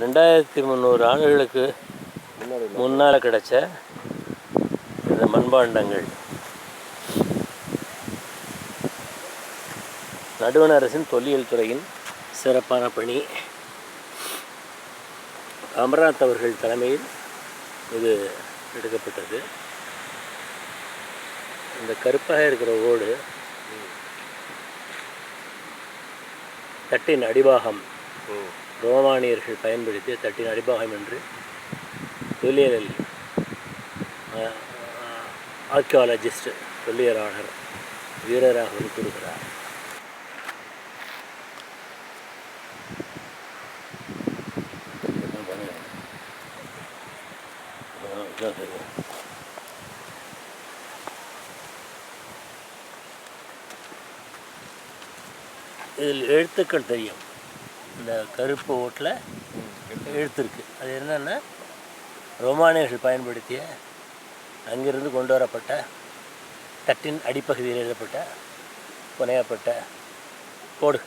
ரெண்டாயிரத்தி முந்நூறு ஆண்டுகளுக்கு முன்னால் கிடைச்ச இந்த மண்பாண்டங்கள். நடுவண அரசின் தொல்லியல் துறையின் சிறப்பான பணி. அமர்நாத் அவர்கள் தலைமையில் இது எடுக்கப்பட்டது. இந்த கருப்பாக இருக்கிற ஓடு தட்டின் அடிபாகம். ஓ. ரோமானியர்கள் பயன்படுத்திய தட்டின் அடிபாகம் என்று தொல்லியலில் ஆர்கியாலஜிஸ்ட் தொல்லியலாளர் வீரராக கூறுகிறார். இதில் எழுத்துக்கள் தெரியும். இந்த கருப்பு ஓட்டில் எழுத்து இருக்குது அது என்னென்னா ரோமானியர்கள் பயன்படுத்திய அங்கிருந்து கொண்டு வரப்பட்ட தட்டின் அடிப்பகுதியில் எழுதப்பட்ட புனையப்பட்ட கோடு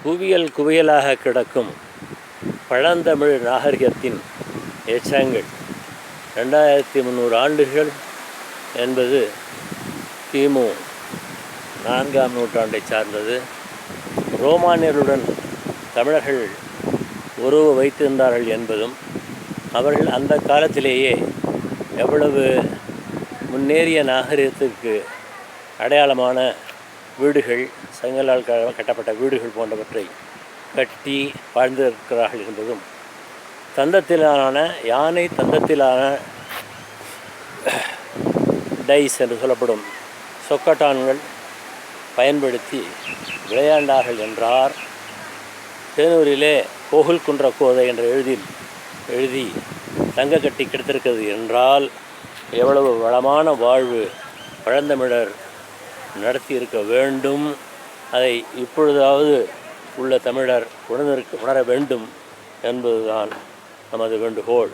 குவியல் குவியலாக கிடக்கும் பழந்தமிழ் நாகரிகத்தின் எச்சங்கள் ரெண்டாயிரத்தி முந்நூறு ஆண்டுகள் என்பது கிமு நான்காம் நூற்றாண்டை சார்ந்தது. ரோமானியருடன் தமிழர்கள் உறவு வைத்திருந்தார்கள் என்பதும் அவர்கள் அந்த காலத்திலேயே எவ்வளவு முன்னேறிய நாகரிகத்திற்கு அடையாளமான வீடுகள் செங்கலால் க- கட்டப்பட்ட வீடுகள் போன்றவற்றை கட்டி வாழ்ந்திருக்கிறார்கள் என்பதும் தந்தத்திலான யானை தந்தத்திலான டைஸ் என்று சொல்லப்படும் சொக்கட்டான்கள் பயன்படுத்தி விளையாண்டார்கள் என்றார். தேனூரிலே கோகுல் குன்ற கோதை என்ற எழுதில் எழுதி தங்க கட்டி கிடைத்திருக்கிறது என்றால் எவ்வளவு வளமான வாழ்வு பழந்தமிழர் நடத்தி இருக்க வேண்டும். அதை இப்பொழுதாவது உள்ள தமிழர் உணர்ந்திருக்க உணர வேண்டும் என்பதுதான் நமது வேண்டுகோள்.